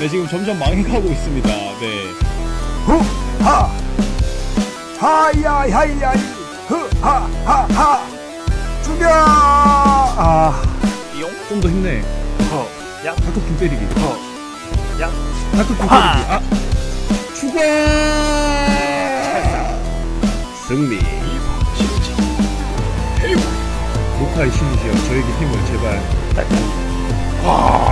네, 지금 점점 망해가고 있습니다. 네. 후! 하! 하야, 하야, 후! 하! 하! 하! 죽여! 아. 좀 더 힘내. 어. 야. 닭국김 때리기. 어. 야. 닭국김 때리기. 아. 죽어! 승리. 타이신이시여 저에게 힘을 제발. 와.